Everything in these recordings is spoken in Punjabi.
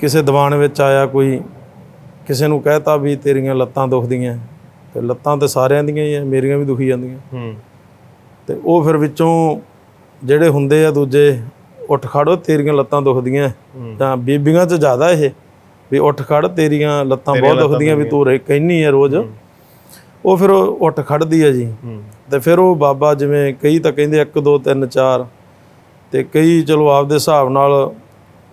ਕਿਸੇ ਦੀਵਾਨ ਵਿੱਚ ਆਇਆ ਕੋਈ ਕਿਸੇ ਨੂੰ ਕਹਿਤਾ ਵੀ ਤੇਰੀਆਂ ਲੱਤਾਂ ਦੁਖਦੀਆਂ ਤੇ ਲੱਤਾਂ ਤੇ ਸਾਰਿਆਂ ਦੀਆਂ ਹੀ ਆ ਮੇਰੀਆਂ ਵੀ ਦੁਖੀ ਜਾਂਦੀਆਂ। ਹੂੰ। ਤੇ ਉਹ ਫਿਰ ਵਿੱਚੋਂ ਜਿਹੜੇ ਹੁੰਦੇ ਆ ਦੂਜੇ ਉੱਠ ਖੜੋ ਤੇਰੀਆਂ ਲੱਤਾਂ ਦੁਖਦੀਆਂ। ਤਾਂ ਬੀਬੀਆਂ 'ਚ ਜ਼ਿਆਦਾ ਇਹ ਵੀ ਉੱਠ ਖੜ ਤੇਰੀਆਂ ਲੱਤਾਂ ਬਹੁਤ ਦੁਖਦੀਆਂ ਵੀ ਤੂੰ ਰੇ ਕਹਿਨੀ ਆ ਰੋਜ਼। ਉਹ ਫਿਰ ਉੱਠ ਖੜਦੀ ਆ ਜੀ। ਤੇ ਫਿਰ ਉਹ ਬਾਬਾ ਜਿਵੇਂ ਕਈ ਤਾਂ ਕਹਿੰਦੇ 1 2 3 4 ਤੇ ਕਈ ਚਲੋ ਆਪਦੇ ਹਿਸਾਬ ਨਾਲ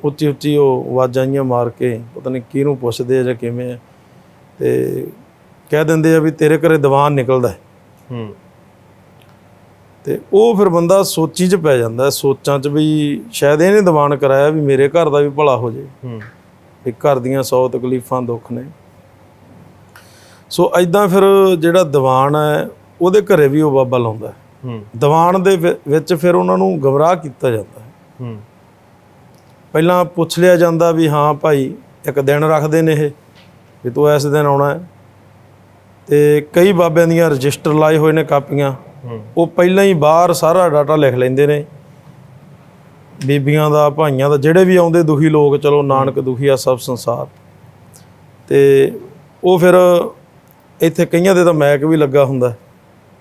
ਉੱਚੀ ਉੱਚੀ ਉਹ ਆਵਾਜ਼ਾਂ ਜਿਹੀਆਂ ਮਾਰ ਕੇ ਪਤਾ ਨਹੀਂ ਕਿਹਨੂੰ ਪੁੱਛਦੇ ਆ ਜਾਂ ਕਿਵੇਂ ਆ। ਤੇ ਕਹਿ ਦਿੰਦੇ ਆ ਵੀ ਤੇਰੇ ਘਰੇ ਦੀਵਾਨ ਨਿਕਲਦਾ ਹੈ। ਤੇ ਉਹ ਫਿਰ ਬੰਦਾ ਸੋਚੀ 'ਚ ਪੈ ਜਾਂਦਾ ਸੋਚਾਂ 'ਚ ਵੀ ਸ਼ਾਇਦ ਇਹਨੇ ਦੀਵਾਨ ਕਰਾਇਆ ਵੀ ਮੇਰੇ ਘਰ ਦਾ ਵੀ ਭਲਾ ਹੋ ਜੇ। ਹੂੰ। ਵੀ ਘਰ ਦੀਆਂ 100 ਤਕਲੀਫਾਂ ਦੁੱਖ ਨੇ। ਸੋ ਐਦਾਂ ਫਿਰ ਜਿਹੜਾ ਦੀਵਾਨ ਹੈ ਉਹਦੇ ਘਰੇ ਵੀ ਉਹ ਬਾਬਾ ਲਾਉਂਦਾ ਹੈ। ਦੀਵਾਨ ਦੇ ਵਿੱਚ ਫਿਰ ਉਹਨਾਂ ਨੂੰ ਗਮਰਾਹ ਕੀਤਾ ਜਾਂਦਾ ਹੂੰ। ਪਹਿਲਾਂ ਪੁੱਛ ਲਿਆ ਜਾਂਦਾ ਵੀ ਹਾਂ ਭਾਈ ਇੱਕ ਦਿਨ ਰੱਖਦੇ ਨੇ ਇਹ ਵੀ ਤੂੰ ਇਸ ਦਿਨ ਆਉਣਾ ਹੈ। ਤੇ ਕਈ ਬਾਬਿਆਂ ਦੀਆਂ ਰਜਿਸਟਰ ਲਾਏ ਹੋਏ ਨੇ ਕਾਪੀਆਂ। ਉਹ ਪਹਿਲਾਂ ਹੀ ਬਾਹਰ ਸਾਰਾ ਡਾਟਾ ਲਿਖ ਲੈਂਦੇ ਨੇ। ਬੀਬੀਆਂ ਦਾ ਭਾਈਆਂ ਦਾ ਜਿਹੜੇ ਵੀ ਆਉਂਦੇ ਦੁਖੀ ਲੋਕ ਚਲੋ ਨਾਨਕ ਦੁਖੀ ਆ ਸਭ ਸੰਸਾਰ। ਤੇ ਉਹ ਫਿਰ ਇੱਥੇ ਕਈਆਂ ਦੇ ਤਾਂ ਮੈਕ ਵੀ ਲੱਗਾ ਹੁੰਦਾ।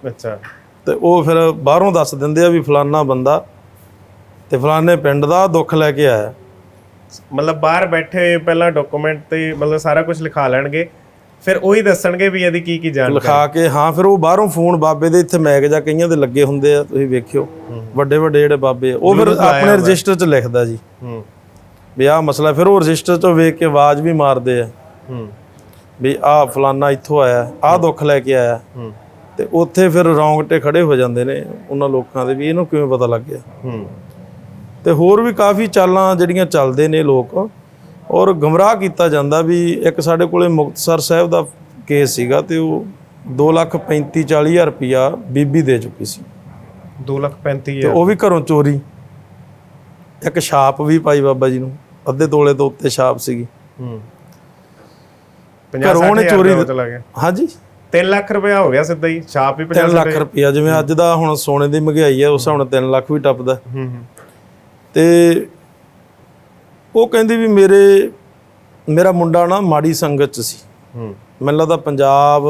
ਅੱਛਾ। ਤੇ ਉਹ ਫਿਰ ਬਾਹਰੋਂ ਦੱਸ ਦਿੰਦੇ ਆ ਵੀ ਫਲਾਨਾ ਬੰਦਾ ਤੇ ਫਲਾਣੇ ਪਿੰਡ ਦਾ ਦੁੱਖ ਲੈ ਕੇ ਆਇਆ। ਮਤਲਬ ਬਾਹਰ ਬੈਠੇ ਪਹਿਲਾਂ ਡਾਕੂਮੈਂਟ ਤੇ ਮਤਲਬ ਸਾਰਾ ਕੁਝ ਲਿਖਾ ਲੈਣਗੇ ਫਿਰ ਉਹੀ ਦੱਸਣਗੇ ਵੀ ਇਹਦੀ ਕੀ ਕੀ ਜਾਣਕਾਰੀ। ਲਿਖਾ ਕੇ ਹਾਂ ਫਿਰ ਉਹ ਬਾਹਰੋਂ ਫੋਨ ਬਾਬੇ ਦੇ ਇੱਥੇ ਮੈਗ ਜਾਂ ਕਈਆਂ ਦੇ ਲੱਗੇ ਹੁੰਦੇ ਆ ਤੁਸੀਂ ਵੇਖਿਓ। ਵੱਡੇ ਵੱਡੇ ਜਿਹੜੇ ਬਾਬੇ ਆ, ਉਹ ਫਿਰ ਆਪਣੇ ਰਜਿਸਟਰ 'ਚ ਲਿਖਦਾ ਜੀ। ਹੂੰ। ਵੀ ਆਹ ਮਸਲਾ ਫਿਰ ਉਹ ਰਜਿਸਟਰ 'ਚੋਂ ਵੇਖ ਕੇ ਆਵਾਜ਼ ਵੀ ਮਾਰਦੇ ਆ। ਹੂੰ। ਵੀ ਆਹ ਫਲਾਨਾ ਇੱਥੋਂ ਆਇਆ ਆਹ ਦੁੱਖ ਲੈ ਕੇ ਆਇਆ। ਹੂੰ। ਤੇ ਉੱਥੇ ਫਿਰ ਰੌਂਗਟੇ ਖੜੇ ਹੋ ਜਾਂਦੇ ਨੇ ਉਹਨਾਂ ਲੋਕਾਂ ਦੇ ਵੀ ਇਹਨੂੰ ਕਿਵੇਂ ਪਤਾ ਲੱਗ ਗਿਆ। ਹੂੰ। ਤੇ ਹੋਰ ਵੀ ਕਾਫੀ ਚਾਲਾਂ ਜਿਹੜੀਆਂ ਚੱਲਦੇ ਨੇ ਲੋਕ ਔਰ ਗਮਰਾਹ ਕੀਤਾ ਜਾਂਦਾ ਵੀ ਇੱਕ ਸਾਡੇ ਕੋਲੇ ਮੁਕਤਸਰ ਸਾਹਿਬ ਦਾ ਕੇਸ ਸੀਗਾ ਤੇ ਉਹ 2 ਲੱਖ 35 40 ਹਜ਼ਾਰ ਰੁਪਇਆ ਬੀਬੀ ਦੇ ਚੁੱਕੀ ਸੀ। 2 ਲੱਖ 35 ਤੇ ਉਹ ਵੀ ਘਰੋਂ ਚੋਰੀ। ਇੱਕ ਛਾਪ ਵੀ ਪਾਈ ਬਾਬਾ ਜੀ ਨੂੰ ਅੱਧੇ ਤੋਲੇ ਤੋਂ ਉੱਤੇ ਛਾਪ ਸੀਗੀ। ਹੂੰ। ਘਰੋਂ ਉਹਨੇ 50 ਚੋਰੀ ਚਲਾ ਗਿਆ ਹਾਂਜੀ। 3 ਲੱਖ ਰੁਪਇਆ ਹੋ ਗਿਆ ਸਿੱਧਾ ਹੀ ਛਾਪ ਵੀ 50 3 ਲੱਖ ਰੁਪਇਆ ਜਿਵੇਂ ਅੱਜ ਦਾ ਹੁਣ ਸੋਨੇ ਦੀ ਮਹਿੰਗਾਈ ਹੈ ਉਸ ਨਾਲ 3 ਲੱਖ ਵੀ ਟੱਪਦਾ। ਹੂੰ ਹੂੰ। ਤੇ ਉਹ ਕਹਿੰਦੀ ਵੀ ਮੇਰੇ ਮੇਰਾ ਮੁੰਡਾ ਨਾ ਮਾੜੀ ਸੰਗਤ ਚ ਸੀ। ਹੂੰ। ਮੈਨੂੰ ਲੱਗਦਾ ਪੰਜਾਬ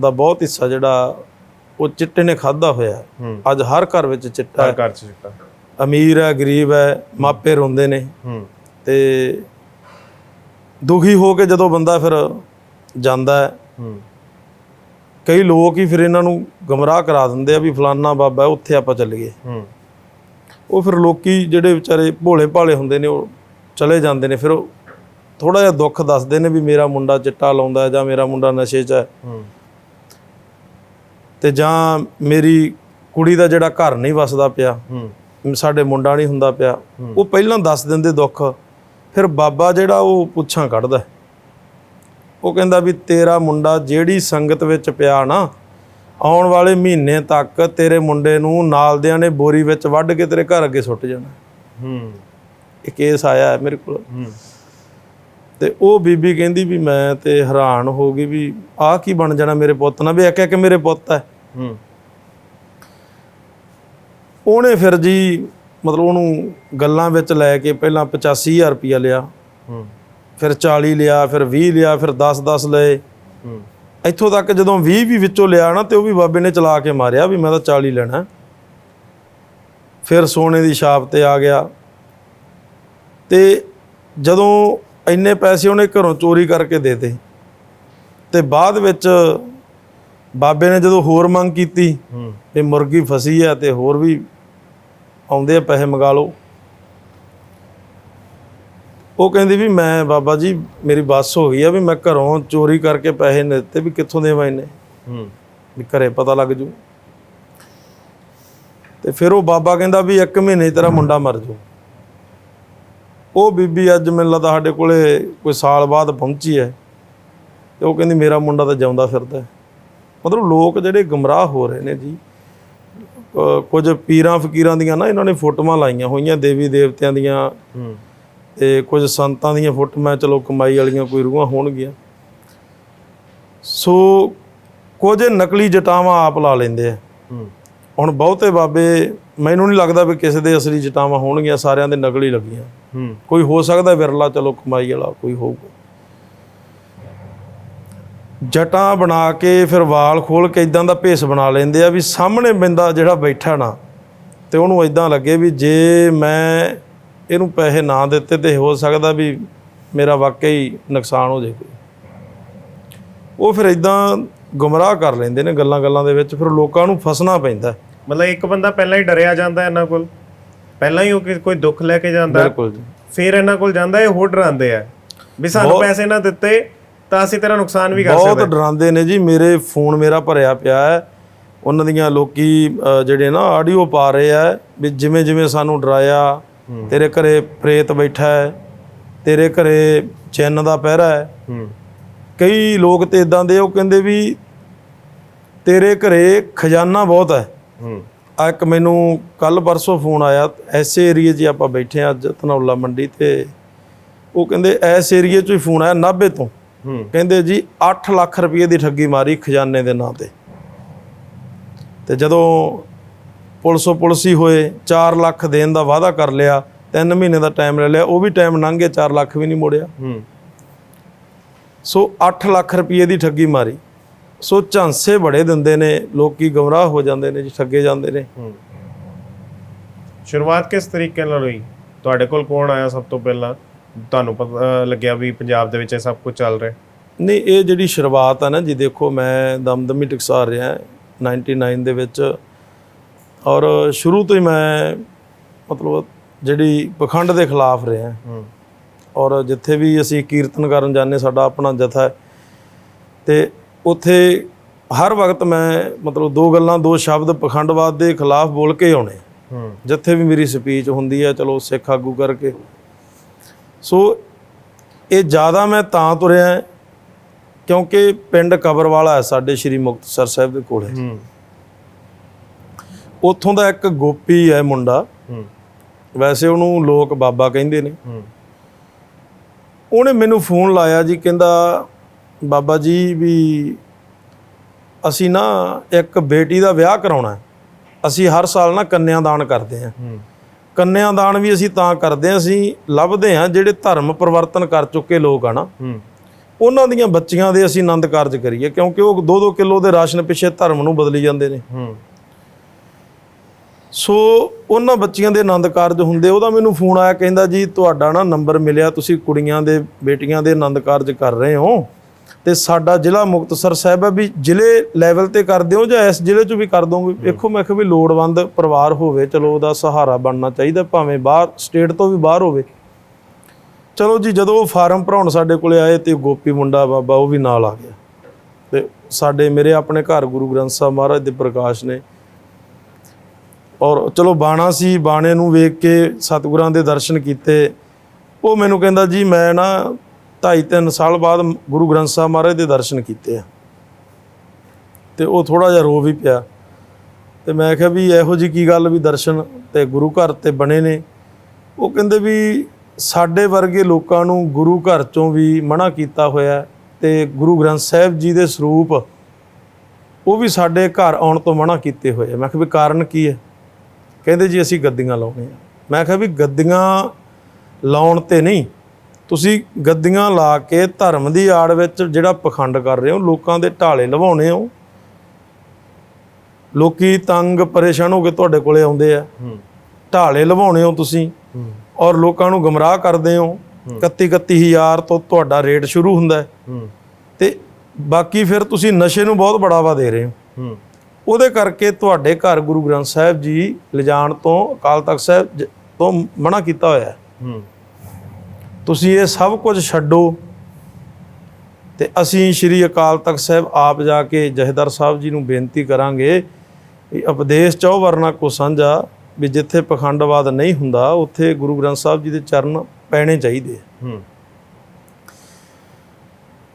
ਦਾ ਬਹੁਤ ਹਿੱਸਾ ਜਿਹੜਾ ਉਹ ਚਿੱਟੇ ਨੇ ਖਾਦਾ ਹੋਇਆ। ਅੱਜ ਹਰ ਘਰ ਵਿੱਚ ਚਿੱਟਾ ਹੈ। ਘਰ ਚ ਚਿੱਟਾ। ਅਮੀਰ ਹੈ ਗਰੀਬ ਹੈ ਮਾਪੇ ਰੋਂਦੇ ਨੇ। ਹੂੰ। ਤੇ ਦੁਖੀ ਹੋ ਕੇ ਜਦੋਂ ਬੰਦਾ ਫਿਰ ਜਾਂਦਾ ਹੈ ਹੂੰ। ਕਈ ਲੋਕ ਹੀ ਫਿਰ ਇਹਨਾਂ ਨੂੰ ਗਮਰਾਹ ਕਰਾ ਦਿੰਦੇ ਆ ਵੀ ਫਲਾਨਾ ਬਾਬਾ ਉੱਥੇ ਆਪਾਂ ਚੱਲੀਏ ਹੂੰ। ਉਹ ਫਿਰ ਲੋਕੀ ਜਿਹੜੇ ਵਿਚਾਰੇ ਭੋਲੇ ਭਾਲੇ ਹੁੰਦੇ ਨੇ ਉਹ ਚਲੇ ਜਾਂਦੇ ਨੇ। ਫਿਰ ਉਹ ਥੋੜਾ ਜਿਹਾ ਦੁੱਖ ਦੱਸਦੇ ਨੇ ਵੀ ਮੇਰਾ ਮੁੰਡਾ ਚਿੱਟਾ ਲਾਉਂਦਾ ਜਾਂ ਮੇਰਾ ਮੁੰਡਾ ਨਸ਼ੇ 'ਚ ਹੈ। ਤੇ ਜਾਂ ਮੇਰੀ ਕੁੜੀ ਦਾ ਜਿਹੜਾ ਘਰ ਨਹੀਂ ਵਸਦਾ ਪਿਆ ਸਾਡੇ ਮੁੰਡਾ ਨਹੀਂ ਹੁੰਦਾ ਪਿਆ ਉਹ ਪਹਿਲਾਂ ਦੱਸ ਦਿੰਦੇ ਦੁੱਖ। ਫਿਰ ਬਾਬਾ ਜਿਹੜਾ ਉਹ ਪੁੱਛਾਂ ਕੱਢਦਾ। ਉਹ ਕਹਿੰਦਾ ਵੀ ਤੇਰਾ ਮੁੰਡਾ ਜਿਹੜੀ ਸੰਗਤ ਵਿੱਚ ਪਿਆ ਨਾ ਆਉਣ ਵਾਲੇ ਮਹੀਨੇ ਤੱਕ ਤੇਰੇ ਮੁੰਡੇ ਨੂੰ ਨਾਲਦਿਆਂ ਨੇ ਬੋਰੀ ਵਿੱਚ ਵੱਢ ਕੇ ਤੇਰੇ ਘਰ ਅੱਗੇ ਸੁੱਟ ਜਾਣਾ। ਹੂੰ। ਇਹ ਕੇਸ ਆਇਆ ਮੇਰੇ ਕੋਲ। ਹੂੰ। ਤੇ ਉਹ ਬੀਬੀ ਕਹਿੰਦੀ ਵੀ ਮੈਂ ਤੇ ਹੈਰਾਨ ਹੋ ਗਈ ਵੀ ਆਹ ਕੀ ਬਣ ਜਾਣਾ ਮੇਰੇ ਪੁੱਤ ਨਾਲ ਵੀ ਇੱਕ ਇੱਕ ਮੇਰੇ ਪੁੱਤ ਹੈ। ਹੂੰ। ਉਹਨੇ ਫਿਰ ਜੀ ਮਤਲਬ ਉਹਨੂੰ ਗੱਲਾਂ ਵਿੱਚ ਲੈ ਕੇ ਪਹਿਲਾਂ 85000 ਰੁਪਇਆ ਲਿਆ। ਹੂੰ। ਫਿਰ 40 ਲਿਆ ਫਿਰ 20 ਲਿਆ ਫਿਰ 10 10 ਲਏ। ਹੂੰ। ਇੱਥੋਂ ਤੱਕ ਜਦੋਂ 20 ਵੀ ਵਿੱਚੋਂ ਲਿਆ ਨਾ ਤੇ ਉਹ ਵੀ ਬਾਬੇ ਨੇ ਚਲਾ ਕੇ ਮਾਰਿਆ ਵੀ ਮੈਂ ਤਾਂ 40 ਲੈਣਾ। ਫਿਰ ਸੋਨੇ ਦੀ ਛਾਪ ਤੇ ਆ ਗਿਆ। ਤੇ ਜਦੋਂ ਇੰਨੇ ਪੈਸੇ ਉਹਨੇ ਘਰੋਂ ਚੋਰੀ ਕਰਕੇ ਦੇਤੇ ਤੇ। ਬਾਅਦ ਵਿੱਚ ਬਾਬੇ ਨੇ ਜਦੋਂ ਹੋਰ ਮੰਗ ਕੀਤੀ ਇਹ ਮੁਰਗੀ ਫਸੀ ਹੈ ਤੇ ਹੋਰ ਵੀ ਆਉਂਦੇ ਆ ਪੈਸੇ ਮੰਗਾ ਲਓ। ਉਹ ਕਹਿੰਦੀ ਵੀ ਮੈਂ ਬਾਬਾ ਜੀ ਮੇਰੀ ਬੱਸ ਹੋ ਗਈ ਆ ਵੀ ਮੈਂ ਘਰੋਂ ਚੋਰੀ ਕਰਕੇ ਪੈਸੇ ਨਹੀਂ ਦਿੱਤੇ ਵੀ ਕਿੱਥੋਂ ਦੇਵਾਂ ਇਹਨੇ? ਹੂੰ। ਵੀ ਘਰੇ ਪਤਾ ਲੱਗ ਜੂ। ਤੇ ਫਿਰ ਉਹ ਬਾਬਾ ਕਹਿੰਦਾ ਵੀ ਇੱਕ ਮਹੀਨੇ 'ਚ ਤੇਰਾ ਮੁੰਡਾ ਮਰ ਜੂ। ਉਹ ਬੀਬੀ ਅੱਜ ਮੈਨੂੰ ਲੱਗਦਾ ਸਾਡੇ ਕੋਲੇ ਕੋਈ ਸਾਲ ਬਾਅਦ ਪਹੁੰਚੀ ਹੈ। ਤੇ ਉਹ ਕਹਿੰਦੀ ਮੇਰਾ ਮੁੰਡਾ ਤਾਂ ਜਿਉਂਦਾ ਫਿਰਦਾ ਹੈ। ਮਤਲਬ ਲੋਕ ਜਿਹੜੇ ਗਮਰਾਹ ਹੋ ਰਹੇ ਨੇ ਜੀ ਅਹ ਕੁਝ ਪੀਰਾਂ ਫਕੀਰਾਂ ਦੀਆਂ ਨਾ ਇਹਨਾਂ ਨੇ ਫੋਟੋਆਂ ਲਾਈਆਂ ਹੋਈਆਂ ਦੇਵੀ ਦੇਵਤਿਆਂ ਦੀਆਂ। ਹੂੰ। ਤੇ ਕੁਝ ਸੰਤਾਂ ਦੀਆਂ ਫੋਟੋਆਂ ਚਲੋ ਕਮਾਈ ਵਾਲੀਆਂ ਕੋਈ ਰੂਹਾਂ ਹੋਣਗੀਆਂ। ਸੋ ਕੁਝ ਨਕਲੀ ਜਟਾਵਾਂ ਆਪ ਲਾ ਲੈਂਦੇ ਆ। ਹੁਣ ਬਹੁਤੇ ਬਾਬੇ ਮੈਨੂੰ ਨਹੀਂ ਲੱਗਦਾ ਵੀ ਕਿਸੇ ਦੇ ਅਸਲੀ ਜਟਾਵਾਂ ਹੋਣਗੀਆਂ ਸਾਰਿਆਂ ਦੇ ਨਕਲੀ ਲੱਗੀਆਂ। ਕੋਈ ਹੋ ਸਕਦਾ ਵਿਰਲਾ ਚਲੋ ਕਮਾਈ ਵਾਲਾ ਕੋਈ ਹੋਊਗਾ। ਜਟਾਂ ਬਣਾ ਕੇ ਫਿਰ ਵਾਲ ਖੋਲ ਕੇ ਇਦਾਂ ਦਾ ਭੇਸ ਬਣਾ ਲੈਂਦੇ ਆ ਵੀ ਸਾਹਮਣੇ ਬੰਦਾ ਜਿਹੜਾ ਬੈਠਾ ਨਾ ਤੇ ਉਹਨੂੰ ਇਦਾਂ ਲੱਗੇ ਵੀ ਜੇ ਮੈਂ ਇਹਨੂੰ ਪੈਸੇ ਨਾ ਦਿੱਤੇ ਤੇ ਹੋ ਸਕਦਾ ਵੀ ਮੇਰਾ ਵਾਕਈ ਨੁਕਸਾਨ ਹੋ ਕੋਈ। ਉਹ ਫਿਰ ਇਦਾਂ ਗੁੰਮਰਾਹ ਕਰ ਲੈਂਦੇ ਨੇ ਗੱਲਾਂ ਗੱਲਾਂ ਦੇ ਵਿੱਚ ਫਿਰ ਲੋਕਾਂ ਨੂੰ ਫਸਣਾ ਪੈਂਦਾ। ਮਤਲਬ ਇੱਕ ਬੰਦਾ ਪਹਿਲਾਂ ਹੀ ਡਰਿਆ ਜਾਂਦਾ ਇਹਨਾਂ ਕੋਲ। ਪਹਿਲਾਂ ਹੀ ਉਹ ਕੋਈ ਦੁੱਖ ਲੈ ਕੇ ਜਾਂਦਾ। ਬਿਲਕੁਲ ਜੀ। ਫਿਰ ਇਹਨਾਂ ਕੋਲ ਜਾਂਦਾ ਇਹ ਹੋਰ ਡਰਾਉਂਦੇ ਆ ਵੀ ਸਾਨੂੰ ਪੈਸੇ ਨਾ ਦਿੱਤੇ ਤਾਂ ਅਸੀਂ ਤੇਰਾ ਨੁਕਸਾਨ ਵੀ ਕਰ ਬਹੁਤ ਸਕਦੇ। ਡਰਾਉਂਦੇ ਨੇ ਜੀ। ਮੇਰੇ ਫੋਨ ਮੇਰਾ ਭਰਿਆ ਪਿਆ ਹੈ। ਉਹਨਾਂ ਦੀਆਂ ਲੋਕੀ ਜਿਹੜੇ ਨਾ ਆਡੀਓ ਪਾ ਰਹੇ ਆ ਵੀ ਜਿਵੇਂ ਜਿਵੇਂ ਸਾਨੂੰ ਡਰਾਇਆ ਤੇਰੇ ਘਰੇ ਪ੍ਰੇਤ ਬੈਠਾ ਹੈ ਤੇਰੇ ਘਰੇ ਚੈਨ ਦਾ ਪਹਿਰਾ ਹੈ। ਹੂੰ। ਕਈ ਲੋਕ ਤੇ ਇਦਾਂ ਦੇ ਉਹ ਕਹਿੰਦੇ ਵੀ ਤੇਰੇ ਘਰੇ ਖਜ਼ਾਨਾ ਬਹੁਤ ਹੈ। ਹੂੰ। ਆ ਇੱਕ ਮੈਨੂੰ ਕੱਲ ਪਰਸੋਂ ਫੋਨ ਆਇਆ ਐਸੇ ਏਰੀਏ 'ਚ ਆਪਾਂ ਬੈਠੇ ਆ ਅੱਜ ਧਨੌਲਾ ਮੰਡੀ ਤੇ। ਉਹ ਕਹਿੰਦੇ ਐਸ ਏਰੀਏ 'ਚੋਂ ਹੀ ਫੋਨ ਆਇਆ ਨਾਭੇ ਤੋਂ। ਹੂੰ। ਕਹਿੰਦੇ ਜੀ 8 ਲੱਖ ਰੁਪਏ ਦੀ ਠੱਗੀ ਮਾਰੀ ਖਜ਼ਾਨੇ ਦੇ ਨਾਂ ਤੇ। ਤੇ ਜਦੋਂ ਪੁਲਿਸੋਂ ਪੁਲਿਸੀ ਹੋਏ 4 ਲੱਖ ਦੇਣ ਦਾ ਵਾਅਦਾ ਕਰ ਲਿਆ 3 ਮਹੀਨੇ ਦਾ ਟਾਈਮ ਲੈ ਲਿਆ ਉਹ ਵੀ ਟਾਈਮ ਲੰਘ ਗਿਆ 4 ਲੱਖ ਵੀ ਨਹੀਂ ਮੋੜਿਆ। ਹੂੰ। ਸੋ 8 ਲੱਖ ਰੁਪਏ ਦੀ ਠੱਗੀ ਮਾਰੀ। ਸੋ ਝਾਂਸੇ ਬੜੇ ਦਿੰਦੇ ਨੇ ਲੋਕੀ ਗਮਰਾਹ ਹੋ ਜਾਂਦੇ ਨੇ ਜੀ ਠੱਗੇ ਜਾਂਦੇ ਨੇ। ਹੂੰ। ਸ਼ੁਰੂਆਤ ਕਿਸ ਤਰੀਕੇ ਨਾਲ ਹੋਈ? ਤੁਹਾਡੇ ਕੋਲ ਕੌਣ ਆਇਆ ਸਭ ਤੋਂ ਪਹਿਲਾਂ? ਤੁਹਾਨੂੰ ਪਤਾ ਲੱਗਿਆ ਵੀ ਪੰਜਾਬ ਦੇ ਵਿੱਚ ਇਹ ਸਭ ਕੁਝ ਚੱਲ ਰਿਹਾ। ਨਹੀਂ ਇਹ ਜਿਹੜੀ ਸ਼ੁਰੂਆਤ ਆ ਨਾ ਜੀ ਦੇਖੋ ਮੈਂ ਦਮਦਮੀ ਟਕਸਾਰ ਰਿਹਾ 99 ਦੇ ਵਿੱਚ ਔਰ ਸ਼ੁਰੂ ਤੋਂ ਹੀ ਮੈਂ ਮਤਲਬ ਜਿਹੜੀ ਪਖੰਡ ਦੇ ਖਿਲਾਫ ਰਿਹਾ। ਹੂੰ। ਔਰ ਜਿੱਥੇ ਵੀ ਅਸੀਂ ਕੀਰਤਨ ਕਰਨ ਜਾਂਦੇ ਸਾਡਾ ਆਪਣਾ ਜਥਾ ਹੈ। ਤੇ ਉੱਥੇ ਹਰ ਵਕਤ ਮੈਂ ਮਤਲਬ ਦੋ ਗੱਲਾਂ ਦੋ ਸ਼ਬਦ ਪਖੰਡਵਾਦ ਦੇ ਖਿਲਾਫ ਬੋਲ ਕੇ ਆਉਣੇ। ਜਿੱਥੇ ਵੀ ਮੇਰੀ ਸਪੀਚ ਹੁੰਦੀ ਹੈ ਚਲੋ ਸਿੱਖ ਆਗੂ ਕਰਕੇ। ਸੋ ਇਹ ਜ਼ਿਆਦਾ ਮੈਂ ਤਾਂ ਤੁਰਿਆ ਕਿਉਂਕਿ ਪਿੰਡ ਕਬਰਵਾਲਾ ਹੈ ਸਾਡੇ ਸ਼੍ਰੀ ਮੁਕਤਸਰ ਸਾਹਿਬ ਦੇ ਕੋਲੇ ਉੱਥੋਂ ਦਾ ਇੱਕ ਗੋਪੀ ਹੈ ਮੁੰਡਾ। ਹੂੰ। ਵੈਸੇ ਉਹਨੂੰ ਲੋਕ ਬਾਬਾ ਕਹਿੰਦੇ ਨੇ। ਹੂੰ। ਉਹਨੇ ਮੈਨੂੰ ਫੋਨ ਲਾਇਆ ਜੀ ਕਹਿੰਦਾ ਬਾਬਾ ਜੀ ਵੀ ਅਸੀਂ ਨਾ ਇੱਕ ਬੇਟੀ ਦਾ ਵਿਆਹ ਕਰਾਉਣਾ ਹੈ। ਅਸੀਂ ਹਰ ਸਾਲ ਨਾ ਕੰਨਿਆਦਾਨ ਕਰਦੇ ਹਾਂ। ਹੂੰ। ਕੰਨਿਆਦਾਨ ਵੀ ਅਸੀਂ ਤਾਂ ਕਰਦੇ ਹਾਂ ਅਸੀਂ ਲੱਭਦੇ ਹਾਂ ਜਿਹੜੇ ਧਰਮ ਪਰਿਵਰਤਨ ਕਰ ਚੁੱਕੇ ਲੋਕ ਆ ਨਾ। ਹੂੰ। ਉਹਨਾਂ ਦੀਆਂ ਬੱਚੀਆਂ ਦੇ ਅਸੀਂ ਆਨੰਦ ਕਾਰਜ ਕਰੀਏ ਕਿਉਂਕਿ ਉਹ 2-2 ਕਿਲੋ ਦੇ ਰਾਸ਼ਨ ਪਿੱਛੇ ਧਰਮ ਨੂੰ ਬਦਲੀ ਜਾਂਦੇ ਨੇ। ਹੂੰ। ਸੋ ਉਹਨਾਂ ਬੱਚੀਆਂ ਦੇ ਆਨੰਦ ਕਾਰਜ ਹੁੰਦੇ ਉਹਦਾ ਮੈਨੂੰ ਫੋਨ ਆਇਆ ਕਹਿੰਦਾ ਜੀ ਤੁਹਾਡਾ ਨਾ ਨੰਬਰ ਮਿਲਿਆ ਤੁਸੀਂ ਕੁੜੀਆਂ ਦੇ ਬੇਟੀਆਂ ਦੇ ਆਨੰਦ ਕਾਰਜ ਕਰ ਰਹੇ ਹੋ। ਤੇ ਸਾਡਾ ਜ਼ਿਲ੍ਹਾ ਮੁਕਤਸਰ ਸਾਹਿਬ ਹੈ ਵੀ ਜ਼ਿਲ੍ਹੇ ਲੈਵਲ ਤੇ ਕਰਦੇ ਹੋ ਜਾਂ ਇਸ ਜ਼ਿਲ੍ਹੇ 'ਚ ਵੀ ਕਰ ਦੋਗੇ? ਵੇਖੋ ਮੈਂ ਕਿਹਾ ਵੀ ਲੋੜਵੰਦ ਪਰਿਵਾਰ ਹੋਵੇ ਚਲੋ ਉਹਦਾ ਸਹਾਰਾ ਬਣਨਾ ਚਾਹੀਦਾ ਭਾਵੇਂ ਬਾਹਰ ਸਟੇਟ ਤੋਂ ਵੀ ਬਾਹਰ ਹੋਵੇ। ਚਲੋ ਜੀ ਜਦੋਂ ਉਹ ਫਾਰਮ ਭਰਾਉਣ ਸਾਡੇ ਕੋਲੇ ਆਏ ਤੇ ਗੋਪੀ ਮੁੰਡਾ ਬਾਬਾ ਉਹ ਵੀ ਨਾਲ ਆ ਗਿਆ। ਤੇ ਸਾਡੇ ਮੇਰੇ ਆਪਣੇ ਘਰ ਗੁਰੂ ਗ੍ਰੰਥ ਸਾਹਿਬ ਮਹਾਰਾਜ ਦੇ ਪ੍ਰਕਾਸ਼ ਨੇ ਔਰ ਚਲੋ ਬਾਣਾ ਸੀ, ਬਾਣੇ ਨੂੰ ਵੇਖ ਕੇ ਸਤਿਗੁਰਾਂ ਦੇ ਦਰਸ਼ਨ ਕੀਤੇ। ਉਹ ਮੈਨੂੰ ਕਹਿੰਦਾ, ਜੀ, ਮੈਂ ਨਾ ਢਾਈ ਤਿੰਨ ਸਾਲ ਬਾਅਦ ਗੁਰੂ ਗ੍ਰੰਥ ਸਾਹਿਬ ਮਹਾਰਾਜ ਦੇ ਦਰਸ਼ਨ ਕੀਤੇ ਆ। ਤੇ ਉਹ ਥੋੜਾ ਜਿਹਾ ਰੋ ਵੀ ਪਿਆ। ਤੇ ਮੈਂ ਕਿਹਾ ਵੀ ਇਹੋ ਜੀ ਕੀ ਗੱਲ ਵੀ ਦਰਸ਼ਨ ਤੇ ਗੁਰੂ ਘਰ ਤੇ ਬਣੇ ਨੇ? ਉਹ ਕਹਿੰਦੇ ਵੀ ਸਾਡੇ ਵਰਗੇ ਲੋਕਾਂ ਨੂੰ ਗੁਰੂ ਘਰ ਚੋਂ ਵੀ ਮਨਾ ਕੀਤਾ ਹੋਇਆ ਹੈ ਤੇ ਗੁਰੂ ਗ੍ਰੰਥ ਸਾਹਿਬ ਜੀ ਦੇ ਸਰੂਪ ਉਹ ਵੀ ਸਾਡੇ ਘਰ ਆਉਣ ਤੋਂ ਮਨਾ ਕੀਤੇ ਹੋਏ ਮੈਂ ਕਿਹਾ ਵੀ ਕਾਰਨ ਕੀ ਹੈ? ਕਹਿੰਦੇ ਜੀ ਅਸੀਂ ਗੱਦੀਆਂ ਲਾਉਣੇ ਆ ਮੈਂ ਕਿਹਾ ਵੀ ਗੱਦੀਆਂ ਲਾਉਣ ਤੇ ਨਹੀਂ ਤੁਸੀਂ ਗੱਦੀਆਂ ਲਾ ਕੇ ਧਰਮ ਦੀ ਆੜ ਵਿੱਚ ਜਿਹੜਾ ਪਖੰਡ ਕਰ ਰਹੇ ਹੋ ਲੋਕਾਂ ਦੇ ਢਾਲੇ ਲਵਾਉਣੇ ਹੋ। ਲੋਕੀ ਤੰਗ ਪਰੇਸ਼ਾਨ ਹੋ ਕੇ ਤੁਹਾਡੇ ਕੋਲੇ ਆਉਂਦੇ ਆ। ਢਾਲੇ ਲਵਾਉਣੇ ਹੋ ਤੁਸੀਂ ਔਰ ਲੋਕਾਂ ਨੂੰ ਗਮਰਾਹ ਕਰਦੇ ਹੋ। 31 31000 ਤੋਂ ਤੁਹਾਡਾ ਰੇਟ ਸ਼ੁਰੂ ਹੁੰਦਾ ਹੈ। ਤੇ ਬਾਕੀ ਫਿਰ ਤੁਸੀਂ ਨਸ਼ੇ ਨੂੰ ਬਹੁਤ ਬੜਾਵਾ ਦੇ ਰਹੇ ਹੂੰ। ਉਹਦੇ ਕਰਕੇ ਤੁਹਾਡੇ ਘਰ ਗੁਰੂ ਗ੍ਰੰਥ ਸਾਹਿਬ ਜੀ ਲਿਜਾਣ ਤੋਂ ਅਕਾਲ ਤਖਤ ਸਾਹਿਬ ਤੋਂ ਮਨਾ ਕੀਤਾ ਹੋਇਆ ਹੈ। ਹੂੰ। ਤੁਸੀਂ ਇਹ ਸਭ ਕੁਝ ਛੱਡੋ ਤੇ ਅਸੀਂ ਸ੍ਰੀ ਅਕਾਲ ਤਖਤ ਸਾਹਿਬ ਆਪ ਜਾ ਕੇ ਜਹੇਦਾਰ ਸਾਹਿਬ ਜੀ ਨੂੰ ਬੇਨਤੀ ਕਰਾਂਗੇ ਉਪਦੇਸ਼ ਚੌ ਵਰਨਾ ਕੋ ਸਾਂਝਾ ਵੀ ਜਿੱਥੇ ਪਖੰਡਵਾਦ ਨਹੀਂ ਹੁੰਦਾ ਉੱਥੇ ਗੁਰੂ ਗ੍ਰੰਥ ਸਾਹਿਬ ਜੀ ਦੇ ਚਰਨ ਪੈਣੇ ਚਾਹੀਦੇ। ਹੂੰ।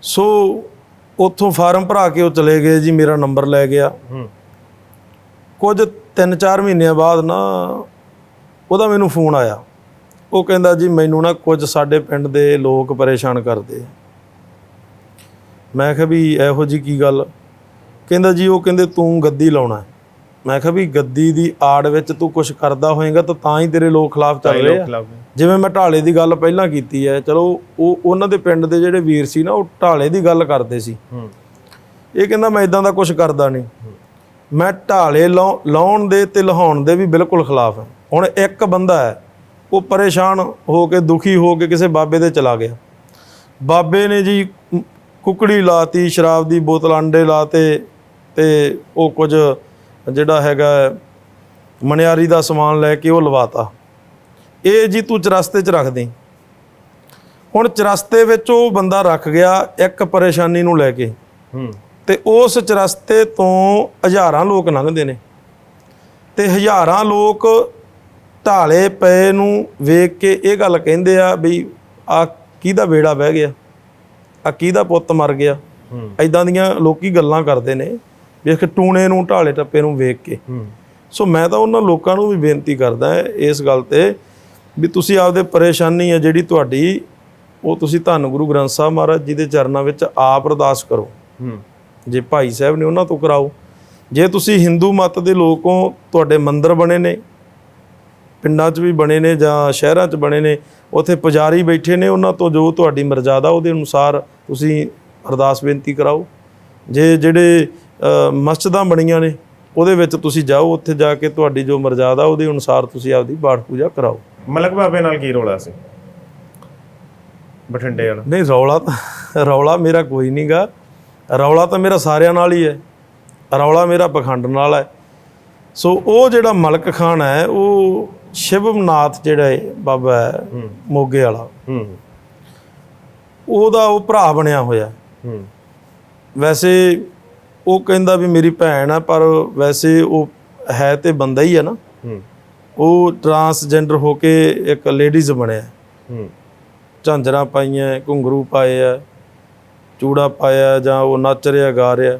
ਸੋ ਉੱਥੋਂ ਫਾਰਮ ਭਰਾ ਕੇ ਉਹ ਚਲੇ ਗਏ ਜੀ ਮੇਰਾ ਨੰਬਰ ਲੈ ਗਿਆ। ਕੁਝ 3-4 ਮਹੀਨਿਆਂ ਬਾਅਦ ਨਾ ਉਹਦਾ ਮੈਨੂੰ ਫੋਨ ਆਇਆ। ਉਹ ਕਹਿੰਦਾ ਜੀ ਮੈਨੂੰ ਨਾ ਕੁਝ ਸਾਡੇ ਪਿੰਡ ਦੇ ਲੋਕ ਪਰੇਸ਼ਾਨ ਕਰਦੇ ਮੈਂ ਕਿਹਾ ਵੀ ਇਹੋ ਜੀ ਕੀ ਗੱਲ? ਕਹਿੰਦਾ ਜੀ ਉਹ ਕਹਿੰਦੇ ਤੂੰ ਗੱਦੀ ਲਾਉਣਾ। ਮੈਂ ਕਿਹਾ ਵੀ ਗੱਦੀ ਦੀ ਆੜ ਵਿੱਚ ਤੂੰ ਕੁਝ ਕਰਦਾ ਹੋਏਗਾ ਤਾਂ ਤਾਂ ਹੀ ਤੇਰੇ ਲੋਕ ਖਿਲਾਫ ਚੱਲ ਰਹੇ ਆ। ਜਿਵੇਂ ਮੈਂ ਢਾਲੇ ਦੀ ਗੱਲ ਪਹਿਲਾਂ ਕੀਤੀ ਹੈ ਚਲੋ ਉਹ ਉਹਨਾਂ ਦੇ ਪਿੰਡ ਦੇ ਜਿਹੜੇ ਵੀਰ ਸੀ ਨਾ ਉਹ ਢਾਲੇ ਦੀ ਗੱਲ ਕਰਦੇ ਸੀ। ਇਹ ਕਹਿੰਦਾ ਮੈਂ ਇਦਾਂ ਦਾ ਕੁਝ ਕਰਦਾ ਨਹੀਂ। ਮੈਂ ਢਾਲੇ ਲਾਉ- ਲਾਉਣ ਦੇ ਤੇ ਲਹਾਉਣ ਦੇ ਵੀ ਬਿਲਕੁਲ ਖਿਲਾਫ ਹਾਂ। ਹੁਣ ਇੱਕ ਬੰਦਾ ਹੈ ਉਹ ਪਰੇਸ਼ਾਨ ਹੋ ਕੇ ਦੁਖੀ ਹੋ ਕੇ ਕਿਸੇ ਬਾਬੇ ਦੇ ਚਲਾ ਗਿਆ। ਬਾਬੇ ਨੇ ਜੀ ਕੁਕੜੀ ਲਾਤੀ ਸ਼ਰਾਬ ਦੀ ਬੋਤਲ ਅੰਡੇ ਲਾਤੇ ਤੇ ਉਹ ਕੁਝ ਜਿਹੜਾ ਹੈਗਾ ਮਨਿਆਰੀ ਦਾ ਸਮਾਨ ਲੈ ਕੇ ਉਹ ਲਵਾਤਾ। ਇਹ ਜੀ ਤੂੰ ਚਰਸਤੇ 'ਚ ਰੱਖ ਦੇ ਹੁਣ ਚਰਸਤੇ ਵਿੱਚ ਉਹ ਬੰਦਾ ਰੱਖ ਗਿਆ ਇੱਕ ਪਰੇਸ਼ਾਨੀ ਨੂੰ ਲੈ ਕੇ। ਹੂੰ। ਤੇ ਉਸ ਚਰਸਤੇ ਤੋਂ ਹਜ਼ਾਰਾਂ ਲੋਕ ਲੰਘਦੇ ਨੇ। ਤੇ ਹਜ਼ਾਰਾਂ ਲੋਕ ਢਾਲੇ ਪਏ ਨੂੰ ਵੇਖ ਕੇ ਇਹ ਗੱਲ ਕਹਿੰਦੇ ਆ ਵੀ ਆ ਕਿਹਦਾ ਬੇੜਾ ਬਹਿ ਗਿਆ? ਆ ਕਿਹਦਾ ਪੁੱਤ ਮਰ ਗਿਆ? ਹੂੰ। ਐਦਾਂ ਦੀਆਂ ਲੋਕੀ ਗੱਲਾਂ ਕਰਦੇ ਨੇ। ਵੇਖ ਟੂਣੇ ਨੂੰ ਢਾਲੇ ਟੱਪੇ ਨੂੰ ਵੇਖ ਕੇ। ਸੋ ਮੈਂ ਤਾਂ ਉਹਨਾਂ ਲੋਕਾਂ ਨੂੰ ਵੀ ਬੇਨਤੀ ਕਰਦਾ ਇਸ ਗੱਲ ਤੇ ਵੀ ਤੁਸੀਂ ਆਪਦੇ ਪਰੇਸ਼ਾਨੀ ਹੈ ਜਿਹੜੀ ਤੁਹਾਡੀ ਉਹ ਤੁਸੀਂ ਧੰਨ ਗੁਰੂ ਗ੍ਰੰਥ ਸਾਹਿਬ ਮਹਾਰਾਜ ਜੀ ਦੇ ਚਰਨਾਂ ਵਿੱਚ ਆਪ ਅਰਦਾਸ ਕਰੋ। ਜੇ ਭਾਈ ਸਾਹਿਬ ਨੇ ਉਹਨਾਂ ਤੋਂ ਕਰਾਓ। ਜੇ ਤੁਸੀਂ ਹਿੰਦੂ ਮਤ ਦੇ ਲੋਕ ਹੋ ਤੁਹਾਡੇ ਮੰਦਿਰ ਬਣੇ ਨੇ ਪਿੰਡਾਂ 'ਚ ਵੀ ਬਣੇ ਨੇ ਜਾਂ ਸ਼ਹਿਰਾਂ 'ਚ ਬਣੇ ਨੇ ਉੱਥੇ ਪੁਜਾਰੀ ਬੈਠੇ ਨੇ ਉਹਨਾਂ ਤੋਂ ਜੋ ਤੁਹਾਡੀ ਮਰਜ਼ਾਦਾ ਉਹਦੇ ਅਨੁਸਾਰ ਤੁਸੀਂ ਅਰਦਾਸ ਬੇਨਤੀ ਕਰਾਓ। ਜੇ ਜਿਹੜੇ ਮਸਜਿਦਾਂ ਬਣੀਆਂ ਨੇ ਉਹਦੇ ਵਿੱਚ ਤੁਸੀਂ ਜਾਓ ਉੱਥੇ ਜਾ ਕੇ ਤੁਹਾਡੀ ਜੋ ਮਰਜ਼ਾਦਾ ਉਹਦੇ ਅਨੁਸਾਰ ਤੁਸੀਂ ਆਪਦੀ ਬਾੜ ਪੂਜਾ ਕਰਾਓ। ਮਲਕ ਬਾਬੇ ਨਾਲ ਕੀ ਰੋਲਾ ਸੀ? ਬਠਿੰਡੇ ਵਾਲਾ। ਨਹੀਂ ਰੌਲਾ ਤਾਂ ਰੌਲਾ ਮੇਰਾ ਕੋਈ ਨਹੀਂਗਾ ਰੌਲਾ ਤਾਂ ਮੇਰਾ ਸਾਰਿਆਂ ਨਾਲ ਹੀ ਹੈ। ਰੌਲਾ ਮੇਰਾ ਪਖੰਡ ਨਾਲ ਹੈ। ਸੋ ਉਹ ਜਿਹੜਾ ਮਲਕ ਖਾਨ ਹੈ ਉਹ ਸ਼ਿਵਮਨਾਥ ਜਿਹੜਾ ਹੈ ਬਾਬਾ ਹੈ ਹੂੰ। ਮੋਗੇ ਵਾਲਾ। ਹੂੰ। ਉਹਦਾ ਉਹ ਭਰਾ ਬਣਿਆ ਹੋਇਆ। ਹੂੰ। ਵੈਸੇ ਉਹ ਕਹਿੰਦਾ ਵੀ ਮੇਰੀ ਭੈਣ ਆ ਪਰ ਵੈਸੇ ਉਹ ਹੈ ਤੇ ਬੰਦਾ ਹੀ ਹੈ ਨਾ। ਹੂੰ। ਉਹ ਟਰਾਂਸਜੈਂਡਰ ਹੋ ਕੇ ਇੱਕ ਲੇਡੀਜ਼ ਬਣਿਆ। ਹੂੰ। ਝਾਂਜਰਾਂ ਪਾਈਆਂ ਘੁੰਗਰੂ ਪਾਏ ਆ ਚੂੜਾ ਪਾਇਆ ਜਾਂ ਉਹ ਨੱਚ ਰਿਹਾ ਗਾ ਰਿਹਾ।